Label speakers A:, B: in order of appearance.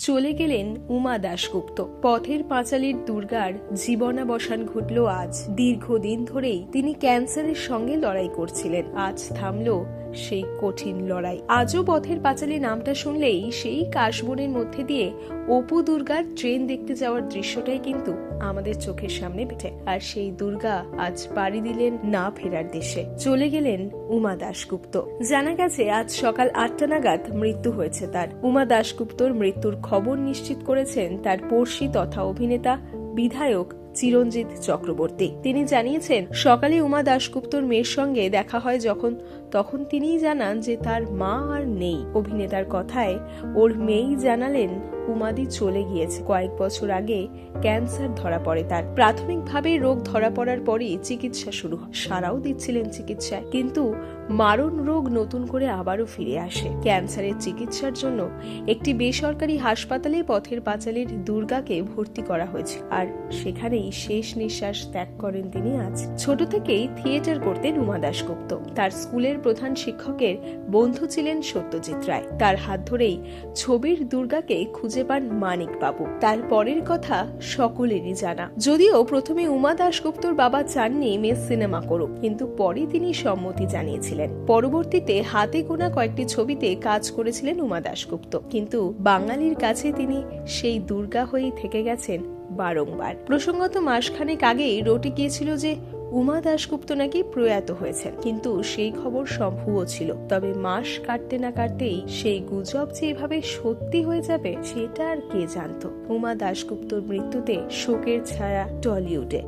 A: চলে গেলেন উমা দাশগুপ্ত। পথের পাঁচালীর দুর্গার জীবনাবসান ঘটল আজ। দীর্ঘদিন ধরেই তিনি ক্যান্সারের সঙ্গে লড়াই করছিলেন। আজ থামলো সেই কঠিন লড়াই। আজও পথের পাঁচালী নামটা শুনলেই সেই কাশবনের মধ্যে দিয়ে অপু দুর্গার ট্রেন দেখতে যাওয়ার দৃশ্যটাই কিন্তু আমাদের চোখের সামনে পিঠে। আর সেই দুর্গা আজ পাড়ি দিলেন না ফেরার দেশে। চলে গেলেন উমা দাশগুপ্ত। জানা গেছে, আজ সকাল আটটা নাগাদ মৃত্যু হয়েছে তার। উমা দাশগুপ্তর মৃত্যুর খবর নিশ্চিত করেছেন তার পড়শি তথা অভিনেতা, বিধায়ক চিরঞ্জিত চক্রবর্তী। তিনি জানিয়েছেন, সকালে উমা দাশগুপ্তর মেয়ের সঙ্গে দেখা হয় যখন তখন তিনিই জানান যে তার মা আর নেই। অভিনেতার কথায় ওর মেয়েই জানালেন, উমাদি চলে গিয়েছে। কয়েক বছর আগে ক্যান্সার ধরা পড়ে তার। প্রাথমিকভাবে রোগ ধরা পড়ার পরই চিকিৎসা শুরু হয়। সারাও দিচ্ছিলেন চিকিৎসায়, কিন্তু মারণ রোগ নতুন করে আবারও ফিরে আসে। ক্যান্সারের চিকিৎসার জন্য একটি বেসরকারি হাসপাতালে পথের পাঁচালীর দুর্গাকে ভর্তি করা হয়েছে আর সেখানেই শেষ নিঃশ্বাস ত্যাগ করেন তিনি আজ। ছোট থেকেই থিয়েটার করতেন উমা দাশগুপ্ত। তার স্কুলের প্রধান শিক্ষকের বন্ধু ছিলেন সত্যজিৎ রায়। তার হাত ধরেই ছবির দুর্গাকে খুঁজে পান মানিক বাবু তার পরের কথা সকলেরই জানা। যদিও প্রথমে উমা দাশগুপ্তর বাবা চাননি মেয়ে সিনেমা করুক, কিন্তু পরে তিনি সম্মতি জানিয়েছিলেন। পরবর্তীতে হাতে গোনা কয়েকটি ছবিতে কাজ করেছিলেন উমা দাশগুপ্ত। কিন্তু বাঙালির কাছে তিনি সেই দুর্গা হয়েই থেকে গেছেন বারংবার। প্রসঙ্গত মাসখানেক আগেই রটে গিয়েছিল যে উমা দাশগুপ্ত নাকি প্রয়াত হয়েছেন। কিন্তু সেই খবর সম্ভবও ছিল। তবে মাস কাটতে না কাটতেই সেই গুজব যে এভাবে সত্যি হয়ে যাবে, সেটা আর কে জানত? উমা দাশগুপ্তর মৃত্যুতে শোকের ছায়া টলিউডে।